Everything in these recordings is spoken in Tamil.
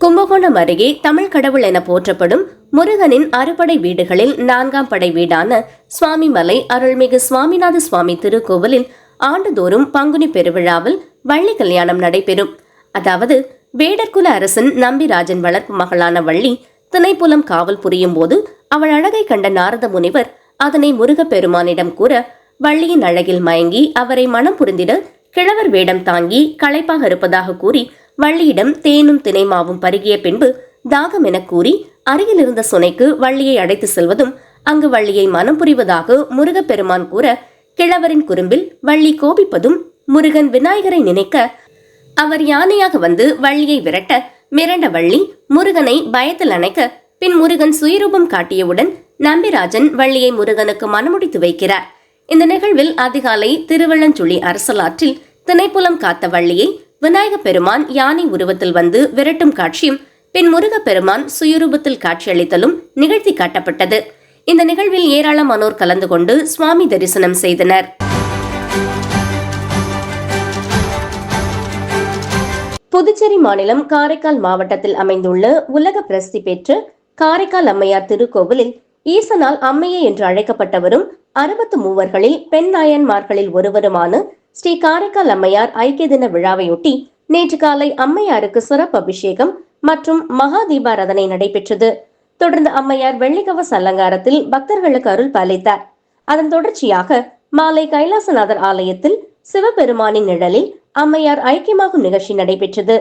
கும்பகோணம் அருகே தமிழ் கடவுள் என போற்றப்படும் முருகனின் அறுபடை வீடுகளில் நான்காம் படை வீடான சுவாமிமலை அருள்மிகு சுவாமிநாத சுவாமி திருக்கோவிலில் ஆண்டுதோறும் பங்குனி பெருவிழாவில் வள்ளி கல்யாணம் நடைபெறும். அதாவது வேடர்குல அரசன் நம்பிராஜன் வளர்ப்பு மகளான வள்ளி திணைப்புலம் காவல் புரியும் போது அவள் அழகை கண்ட நாரத முனிவர் அதனை முருகப்பெருமானிடம் கூற வள்ளியின் அழகில் மயங்கி அவரை மனம் புரிந்திட கிழவர் வேடம் தாங்கி களைப்பாக இருப்பதாக கூறி வள்ளியிடம் தேனும் தினைமாவும் பருகிய பின்பு தாகம் என கூறி அருகில் இருந்த சுனைக்கு வள்ளியை அழைத்து செல்வதும் அங்கு வள்ளியை மனம் புரிவதாக முருகப்பெருமான் கூற கிழவரின் குறும்பில் வள்ளி கோபிப்பதும் முருகன் விநாயகரை நினைக்க அவர் யானையாக வந்து வள்ளியை விரட்ட மிரண்ட வள்ளி முருகனை பயத்தில் அணைக்க பின் முருகன் சுயரூபம் காட்டியவுடன் நம்பிராஜன் வள்ளியை முருகனுக்கு மனமுடித்து வைக்கிறார். இந்த நிகழ்வில் அதிகாலை திருவள்ளஞ்சுழி அரசலாற்றில் திணைப்புலம் காத்த வள்ளியை விநாயகப் பெருமான் யானை உருவத்தில் வந்து விரட்டும் காட்சியும் பின் முருகப்பெருமான் சுயரூபத்தில் காட்சியளித்தலும் நிகழ்த்தி காட்டப்பட்டது. இந்த நிகழ்வில் ஏராளமானோர் கலந்து கொண்டு சுவாமி தரிசனம் செய்தனர். புதுச்சேரி மாநிலம் காரைக்கால் மாவட்டத்தில் அமைந்துள்ள உலக பிரசித்தி பெற்ற காரைக்கால் அம்மையார் திருக்கோவிலில் ஈசனால் அம்மையே என்று அழைக்கப்பட்டவரும் அறுபத்து மூவர்களில் பெண் நாயன்மார்களில் ஒருவருமான ஸ்ரீ காரைக்கால் அம்மையார் ஐக்கிய தின விழாவையொட்டி நேற்று காலை அம்மையாருக்கு சிறப்பு அபிஷேகம் மற்றும் மகா தீபாராதனை நடைபெற்றது. தொடர்ந்து அம்மையார் வெள்ளிக்கவச அலங்காரத்தில் பக்தர்களுக்கு அருள் பாலித்தார். அதன் தொடர்ச்சியாக மாலை கைலாசநாதர் ஆலயத்தில் சிவபெருமானின் நிழலில் அம்மையார் ஐக்கியமாகும் நிகழ்ச்சி நடைபெற்றது.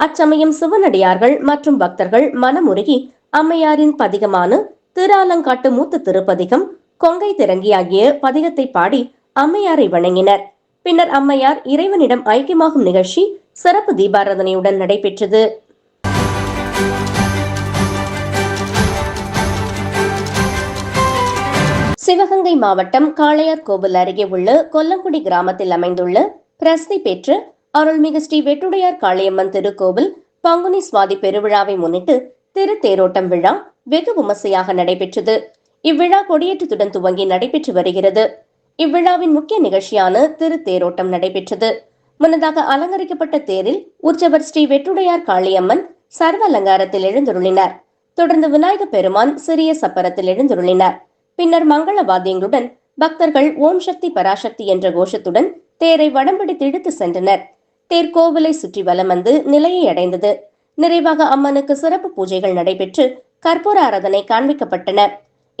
அச்சமயம் சிவனடியார்கள் மற்றும் பக்தர்கள் மனமுருகி அம்மையாரின் பதிகமான திருஆலங்காட்டு மூத்த திருப்பதிகம் கொங்கை திறங்கி ஆகிய பதிகத்தை பாடி அம்மையாரை வணங்கினர். பின்னர் அம்மையார் இறைவனிடம் ஐக்கியமாகும் நிகழ்ச்சி சிறப்பு தீபாராதனையுடன் நடைபெற்றது. சிவகங்கை மாவட்டம் காளையார் கோவில் அருகே உள்ள கொல்லங்குடி கிராமத்தில் அமைந்துள்ள பிரசித்தி பெற்ற அருள்மிகு ஸ்ரீ வெட்டுடையார் காளியம்மன் திருக்கோவில் பங்குனி சுவாதி பெருவிழாவை முன்னிட்டு திருத்தேரோட்டம் விழா வெகு விமர்சையாக நடைபெற்றது. இவ்விழா கொடியேற்றத்துடன் துவங்கி நடைபெற்று வருகிறது. இவ்விழாவின் முக்கிய நிகழ்ச்சியான திருத்தேரோட்டம் நடைபெற்றது. முன்னதாக அலங்கரிக்கப்பட்ட தேரில் உற்சவர் ஸ்ரீ வெட்டுடையார் காளியம்மன் சர்வ அலங்காரத்தில் எழுந்துருளினார். தொடர்ந்து விநாயக பெருமான் சிறிய சப்பரத்தில் எழுந்துருளினார். பின்னர் மங்கள வாத்தியங்களுடன் பக்தர்கள் ஓம் சக்தி பராசக்தி என்ற கோஷத்துடன் தேரை வடம்பிடித்து இழுத்து சென்றனர். தேர் கோவிலை சுற்றி வலம் வந்து நிலையை அடைந்தது. நிறைவாக அம்மனுக்கு சிறப்பு பூஜைகள் நடைபெற்று கற்பூர ஆராதனை காண்பிக்கப்பட்டன.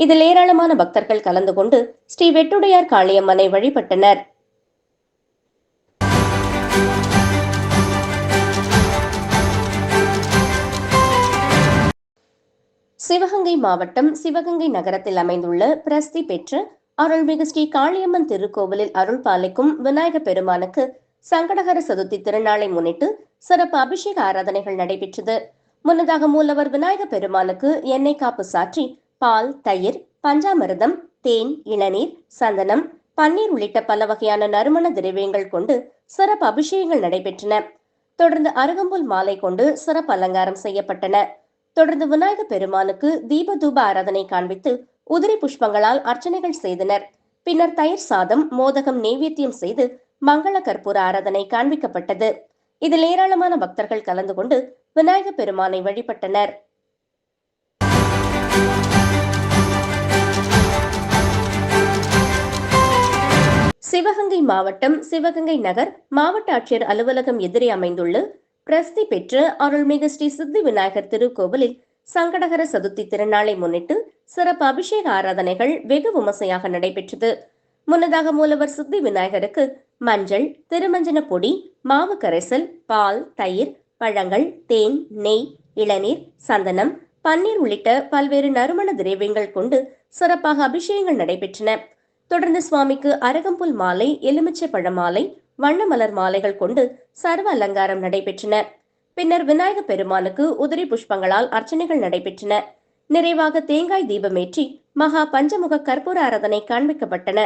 இதில் ஏராளமான பக்தர்கள் கலந்து கொண்டு ஸ்ரீ வெட்டுடையார் காளியம்மனை வழிபட்டனர். சிவகங்கை மாவட்டம் சிவகங்கை நகரத்தில் அமைந்துள்ள பிரசித்தி பெற்ற அருள்மிகு ஸ்ரீ காளியம்மன் திருக்கோவிலில் அருள் பாலிக்கும் விநாயக பெருமானுக்கு சங்கடகர சதுர்த்தி திருநாளை முன்னிட்டு சிறப்பு அபிஷேக ஆராதனைகள் நடைபெற்றது. முன்னதாக மூலவர் விநாயக பெருமானுக்கு எண்ணெய் காப்பு சாற்றி பால் தயிர் பஞ்சாமிரதம் தேன் இளநீர் சந்தனம் பன்னீர் உள்ளிட்ட பல வகையான நறுமண திரவியங்கள் கொண்டு சிறப்பு அபிஷேகங்கள் நடைபெற்றன. தொடர்ந்து அருகம்புல் மாலை கொண்டு சிறப்பு அலங்காரம் செய்யப்பட்டன. தொடர்ந்து விநாயக பெருமானுக்கு தீப தூப ஆராதனை காண்பித்து உதிரி புஷ்பங்களால் அர்ச்சனைகள் செய்தனர். பின்னர் தயிர் சாதம் மோதகம் நெய்வேத்தியம் செய்து மங்கள கற்பூர ஆராதனை காண்பிக்கப்பட்டது. இதில் ஏராளமான பக்தர்கள் கலந்து கொண்டு விநாயக பெருமானை வழிபட்டனர். சிவகங்கை மாவட்டம் சிவகங்கை நகர் மாவட்ட ஆட்சியர் அலுவலகம் எதிரே அமைந்துள்ள பிரசித்தி பெற்ற அருள்மிகு ஸ்ரீ சித்தி விநாயகர் திருக்கோவிலில் சங்கடகர சதுர்த்தி திருநாளை முன்னிட்டு சிறப்பு அபிஷேக ஆராதனைகள் வெகு விமர்சையாக நடைபெற்றது. முன்னதாக மூலவர் சித்தி விநாயகருக்கு மஞ்சள் திருமஞ்சன பொடி மாவு கரைசல் பால் தயிர் பழங்கள் தேன் நெய் இளநீர் சந்தனம் பன்னீர் உள்ளிட்ட பல்வேறு நறுமண திரவியங்கள் கொண்டு சிறப்பாக அபிஷேகங்கள் நடைபெற்றன. தொடர்ந்து சுவாமிக்கு அரகம்புல் மாலை எலுமிச்சை பழ மாலை வண்ண மலர் மாலைகள் கொண்டு சர்வ அலங்காரம் நடைபெற்றன. பின்னர் விநாயக பெருமானுக்கு உதிரி புஷ்பங்களால் அர்ச்சனைகள் நடைபெற்றன. நிறைவாக தேங்காய் தீபமேற்றி மகா பஞ்சமுக கற்பூர ஆராதனை காண்பிக்கப்பட்டன.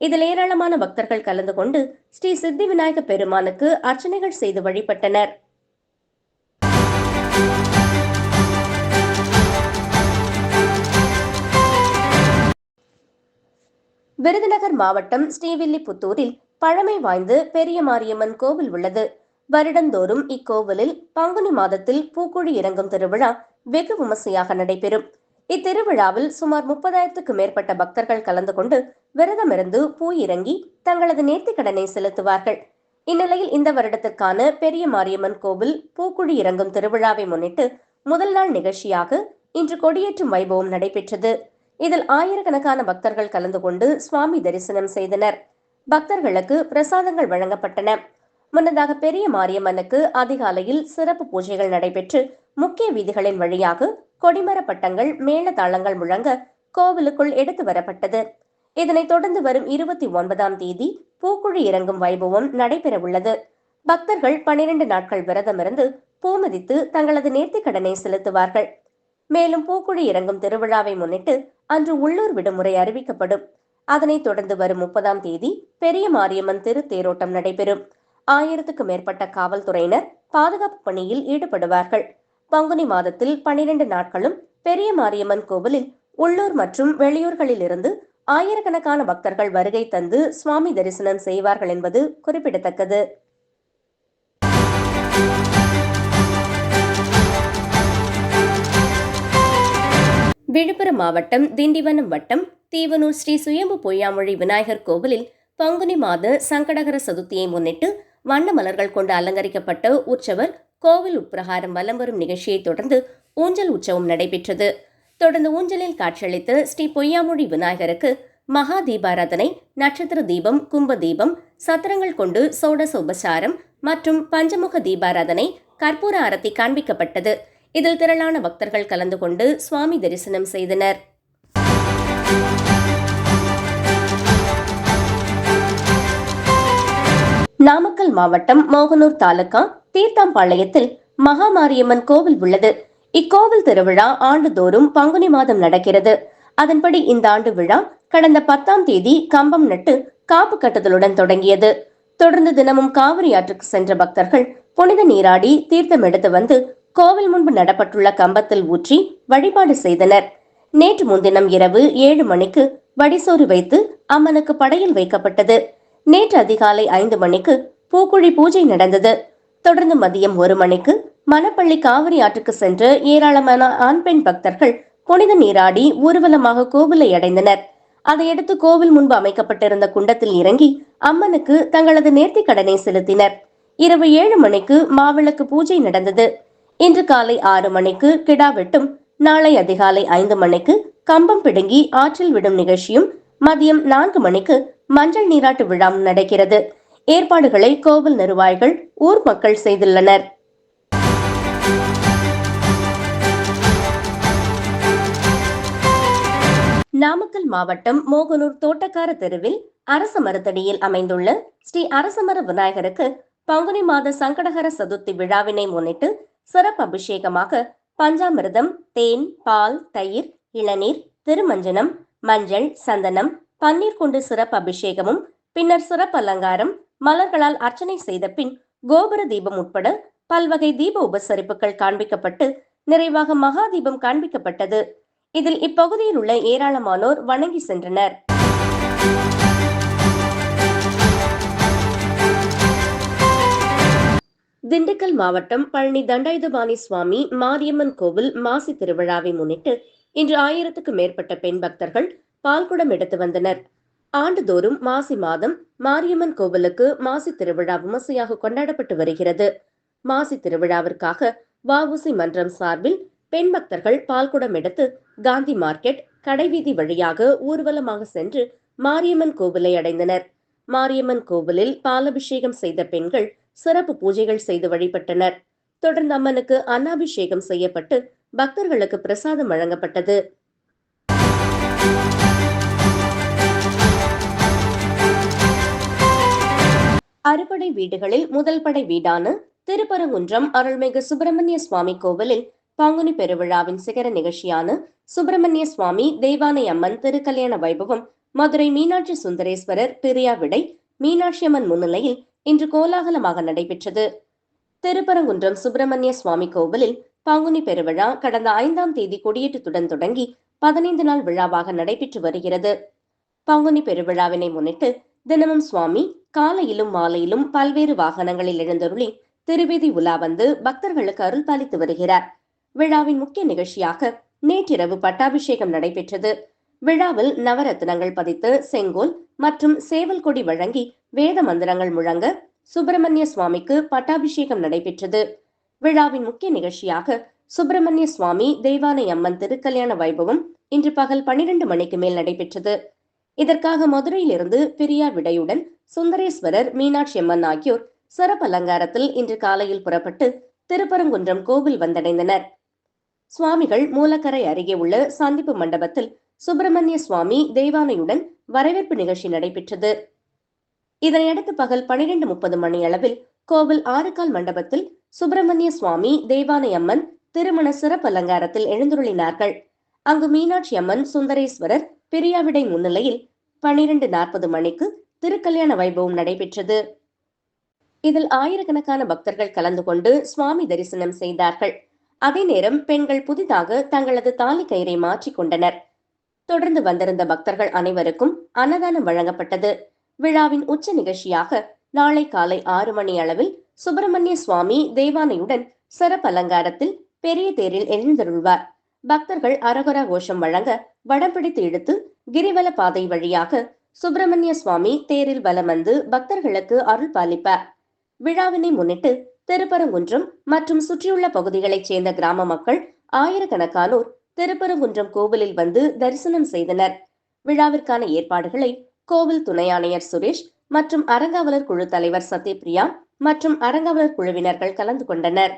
இதில் ஏராளமான பக்தர்கள் கலந்து கொண்டு ஸ்ரீ சித்தி விநாயக பெருமானுக்கு அர்ச்சனைகள் செய்து வழிபட்டனர். விருதுநகர் மாவட்டம் ஸ்ரீவில்லிபுத்தூரில் பழமை வாய்ந்து பெரிய மாரியம்மன் கோவில் உள்ளது. வருடந்தோறும் இக்கோவிலில் பங்குனி மாதத்தில் பூக்குழி இறங்கும் திருவிழா வெகு விமர்சையாக நடைபெறும். இத்திருவிழாவில் சுமார் முப்பதாயிரத்துக்கு மேற்பட்ட பக்தர்கள் கலந்து கொண்டு விரதமிருந்து பூ இறங்கி தங்களது நேர்த்தி கடனை செலுத்துவார்கள். இந்நிலையில் இந்த வருடத்திற்கான பெரிய மாரியம்மன் கோவில் பூக்குழி இறங்கும் திருவிழாவை முன்னிட்டு முதல் நாள் நிகழ்ச்சியாக இன்று கொடியேற்றும் வைபவம் நடைபெற்றது. இதில் ஆயிரக்கணக்கான பக்தர்கள் கலந்து கொண்டு சுவாமி தரிசனம் செய்தனர். பக்தர்களுக்கு பிரசாதங்கள் வழங்கப்பட்டன. முன்னதாக பெரிய மாரியம்மனுக்கு அதிகாலையில் சிறப்பு பூஜைகள் நடைபெற்று முக்கிய வீதிகளின் வழியாக கொடிமர பட்டங்கள் மேள தாளங்கள் முழங்க கோவிலுக்குள் எடுத்து வரப்பட்டது. இதனைத் தொடர்ந்து வரும் இருபத்தி ஒன்பதாம் தேதி பூக்குழி இறங்கும் வைபவம் நடைபெறவுள்ளது. பக்தர்கள் பனிரெண்டு நாட்கள் விரதமிருந்து பூமதித்து தங்களது நேர்த்திக் கடனை செலுத்துவார்கள். மேலும் பூக்குழி இறங்கும் திருவிழாவை முன்னிட்டு அன்று உள்ளூர் விடுமுறை அறிவிக்கப்படும். அதனைத் தொடர்ந்து வரும் முப்பதாம் தேதி பெரிய மாரியம்மன் திரு தேரோட்டம் நடைபெறும். ஆயிரத்துக்கு மேற்பட்ட காவல்துறையினர் பாதுகாப்பு பணியில் ஈடுபடுவார்கள். பங்குனி மாதத்தில் பனிரெண்டு நாட்களும் பெரிய மாரியம்மன் கோவிலில் உள்ளூர் மற்றும் வெளியூர்களில் இருந்து ஆயிரக்கணக்கான பக்தர்கள் வருகை தந்து சுவாமி தரிசனம் செய்வார்கள் என்பது குறிப்பிடத்தக்கது. விழுப்புரம் மாவட்டம் திண்டிவனம் வட்டம் தீவனூர் ஸ்ரீ சுயம்பு பொய்யாமொழி விநாயகர் கோவிலில் பங்குனி மாத சங்கடகர சதுர்த்தியை முன்னிட்டு வண்ண மலர்கள் கொண்டு அலங்கரிக்கப்பட்ட உற்சவர் கோவில் உட்பிரகாரம் வலம் வரும் நிகழ்ச்சியை தொடர்ந்து ஊஞ்சல் உற்சவம் நடைபெற்றது. தொடர்ந்து ஊஞ்சலில் காட்சியளித்த ஸ்ரீ பொய்யாமொழி விநாயகருக்கு மகா தீபாராதனை நட்சத்திர தீபம் கும்ப தீபம் சத்திரங்கள் கொண்டு சோடச உபசாரம் மற்றும் பஞ்சமுக தீபாராதனை கற்பூர அரத்தி காண்பிக்கப்பட்டது. இதில் திரளான பக்தர்கள் கலந்து கொண்டு சுவாமி தரிசனம் செய்தனர். நாமக்கல் மாவட்டம் மோகனூர் தாலுகா தீர்த்தாம்பாளையத்தில் மகாமாரியம்மன் கோவில் உள்ளது. இக்கோவில் திருவிழா ஆண்டுதோறும் பங்குனி மாதம் நடக்கிறது. அதன்படி இந்த ஆண்டு விழா கடந்த பத்தாம் தேதி கம்பம் நட்டு காப்பு கட்டுதலுடன் தொடங்கியது. தொடர்ந்து தினமும் காவிரி ஆற்றுக்கு சென்ற பக்தர்கள் புனித நீராடி தீர்த்தம் எடுத்து வந்து கோவில் முன்பு நடப்பட்டுள்ள கம்பத்தில் ஊற்றி வழிபாடு செய்தனர். நேற்று முன்தினம் இரவு ஏழு மணிக்கு வடிசோறு வைத்து அம்மனுக்கு படையில் வைக்கப்பட்டது. நேற்று அதிகாலை ஐந்து மணிக்கு பூக்குழி பூஜை நடந்தது. தொடர்ந்து மதியம் ஒரு மணிக்கு மணப்பள்ளி காவிரி ஆற்றுக்கு சென்று ஏராளமான ஆண் பெண் பக்தர்கள் புனித நீராடி ஊர்வலமாக கோவிலை அடைந்தனர். அதையடுத்து கோவில் முன்பு அமைக்கப்பட்டிருந்த குண்டத்தில் இறங்கி அம்மனுக்கு தங்களது நேர்த்திக் கடனை செலுத்தினர். இரவு ஏழு மணிக்கு மாவிளக்கு பூஜை நடந்தது. இன்று காலை ஆறு மணிக்கு கிடா வெட்டும் நாளை அதிகாலை ஐந்து மணிக்கு கம்பம் பிடுங்கி ஆற்றில் விடும் நிகழ்ச்சியும் மதியம் நான்கு மணிக்கு மஞ்சள் நீராட்டு விழாவும் நடக்கிறது. ஏற்பாடுகளை கோவில் நிர்வாகிகள் ஊர் மக்கள் செய்துள்ளனர். நாமக்கல் மாவட்டம் மோகனூர் தோட்டக்கார தெருவில் அரச மரத்தடியில் அமைந்துள்ள ஸ்ரீ அரசமர விநாயகருக்கு பங்குனி மாத சங்கடகர சதுர்த்தி விழாவினை முன்னிட்டு சிறப்பு அபிஷேகமாக பஞ்சாமிர்தம் தேன் பால் தயிர் இளநீர் திருமஞ்சனம் மஞ்சள் சந்தனம் பன்னீர் கொண்டு சிறப்பு அபிஷேகமும் பின்னர் சிறப்பு அலங்காரம் மலர்களால் அர்ச்சனை செய்த பின் கோபுர தீபம் உட்பட பல்வகை தீப உபசரிப்புகள் காண்பிக்கப்பட்டு நிறைவாக மகா தீபம் காண்பிக்கப்பட்டது. இதில் இப்பகுதியில் உள்ள ஏராளமானோர் வணங்கி சென்றனர். திண்டுக்கல் மாவட்டம் பழனி தண்டாயுதபாணி சுவாமி மாரியம்மன் கோவில் மாசி திருவிழாவை முன்னிட்டு இன்று ஆயிரத்துக்கு மேற்பட்ட பெண் பக்தர்கள் பால்குடம் எடுத்து வந்தனர். ஆண்டுதோறும் மாசி மாதம் மாரியம்மன் கோவிலுக்கு மாசி திருவிழா விமர்சையாக கொண்டாடப்பட்டு வருகிறது. மாசி திருவிழாவிற்காக வஉசி மன்றம் சார்பில் பெண் பக்தர்கள் பால்குடம் எடுத்து காந்தி மார்க்கெட் கடைவீதி வழியாக ஊர்வலமாக சென்று மாரியம்மன் கோவிலை அடைந்தனர். மாரியம்மன் கோவிலில் பாலபிஷேகம் செய்த பெண்கள் சிறப்பு பூஜைகள் செய்து வழிபட்டனர். தொடர்ந்து அம்மனுக்கு அன்னாபிஷேகம் செய்யப்பட்டு பக்தர்களுக்கு பிரசாதம் வழங்கப்பட்டது. அறுபடை வீடுகளில் முதல் படை வீடான திருப்பரங்குன்றம் அருள்மிகு சுப்பிரமணிய சுவாமி கோவிலில் பங்குனி பெருவிழாவின் சிகர நிகழ்ச்சியான சுப்பிரமணிய சுவாமி தெய்வானை அம்மன் திருக்கல்யாண வைபவம் மதுரை மீனாட்சி சுந்தரேஸ்வரர் பிரியா விடை மீனாட்சி அம்மன் முன்னிலையில் இன்று கோலாகலமாக நடைபெற்றது. திருப்பரங்குன்றம் சுப்பிரமணிய சுவாமி கோவிலில் பங்குனி பெருவிழா கடந்த ஐந்தாம் தேதி கொடியேற்றத்துடன் தொடங்கி பதினைந்து நாள் விழாவாக நடைபெற்று வருகிறது. பங்குனி பெருவிழாவினை முன்னிட்டு தினமும் சுவாமி காலையிலும் மாலையிலும் பல்வேறு வாகனங்களில் எழுந்தருளி திருவீதி உலா வந்து பக்தர்களுக்கு அருள் பாலித்து வருகிறார். விழாவின் முக்கிய நிகழ்ச்சியாக நேற்றிரவு பட்டாபிஷேகம் நடைபெற்றது. விழாவில் நவரத்னங்கள் பதித்து செங்கோல் மற்றும் சேவல் கொடி வழங்கி வேத மந்திரங்கள் முழங்க சுப்பிரமணிய சுவாமிக்கு பட்டாபிஷேகம் நடைபெற்றது. விழாவின் முக்கிய நிகழ்ச்சியாக சுப்பிரமணிய சுவாமி தெய்வானை அம்மன் திருக்கல்யாண வைபவம் இன்று பகல் பனிரெண்டு மணிக்கு மேல் நடைபெற்றது. இதற்காக மதுரையிலிருந்து பெரியார் விடையுடன் சுந்தரேஸ்வரர் மீனாட்சி அம்மன் ஆகியோர் சிறப்பு அலங்காரத்தில் இன்று காலையில் புறப்பட்டு திருப்பரங்குன்றம் கோவில் வந்தடைந்தனர். சுவாமிகள் மூலக்கரை அருகே உள்ள சந்திப்பு மண்டபத்தில் சுப்பிரமணிய சுவாமி தெய்வானையுடன் வரவேற்பு நிகழ்ச்சி நடைபெற்றது. இதனையடுத்து பகல் பனிரெண்டு முப்பது மணி அளவில் கோவில் ஆறுகால் மண்டபத்தில் சுப்பிரமணிய சுவாமி தெய்வானை அம்மன் திருமண சிறப்பு அலங்காரத்தில் எழுந்துருளினார்கள். அங்கு மீனாட்சி அம்மன் சுந்தரேஸ்வரர் பெரியாவிடை முன்னிலையில் பனிரெண்டு நாற்பது மணிக்கு திருக்கல்யாண வைபவம் நடைபெற்றது. இதில் ஆயிரக்கணக்கான பக்தர்கள் கலந்து கொண்டு சுவாமி தரிசனம் செய்தார்கள். அதே நேரம் பெண்கள் புதிதாக தங்களது தாலி கயிறை மாற்றிக் கொண்டனர். தொடர்ந்து வந்திருந்த பக்தர்கள் அனைவருக்கும் அன்னதானம் வழங்கப்பட்டது. விழாவின் உச்ச நிகழ்ச்சியாக நாளை காலை ஆறு மணி அளவில் சுப்பிரமணிய சுவாமி தேவானையுடன் சிறப்பு அலங்காரத்தில் பெரிய தேரில் எழுந்தருள்வார். பக்தர்கள் அரகரா கோஷம் வழங்க வடம் பிடித்து இழுத்து கிரிவல பாதை வழியாக சுப்பிரமணிய சுவாமி தேரில் வலம் வந்து பக்தர்களுக்கு அருள் பாலிப்பார். விழாவினை முன்னிட்டு திருப்பரங்குன்றம் மற்றும் சுற்றியுள்ள பகுதிகளைச் சேர்ந்த கிராம மக்கள் ஆயிரக்கணக்கானோர் திருப்பரங்குன்றம் கோவிலில் வந்து தரிசனம் செய்தனர். விழாவிற்கான ஏற்பாடுகளை கோவில் துணை ஆணையர் சுரேஷ் மற்றும் அறங்காவலர் குழு தலைவர் சத்யபிரியா மற்றும் அறங்காவலர் குழுவினர்கள் கலந்து கொண்டனர்.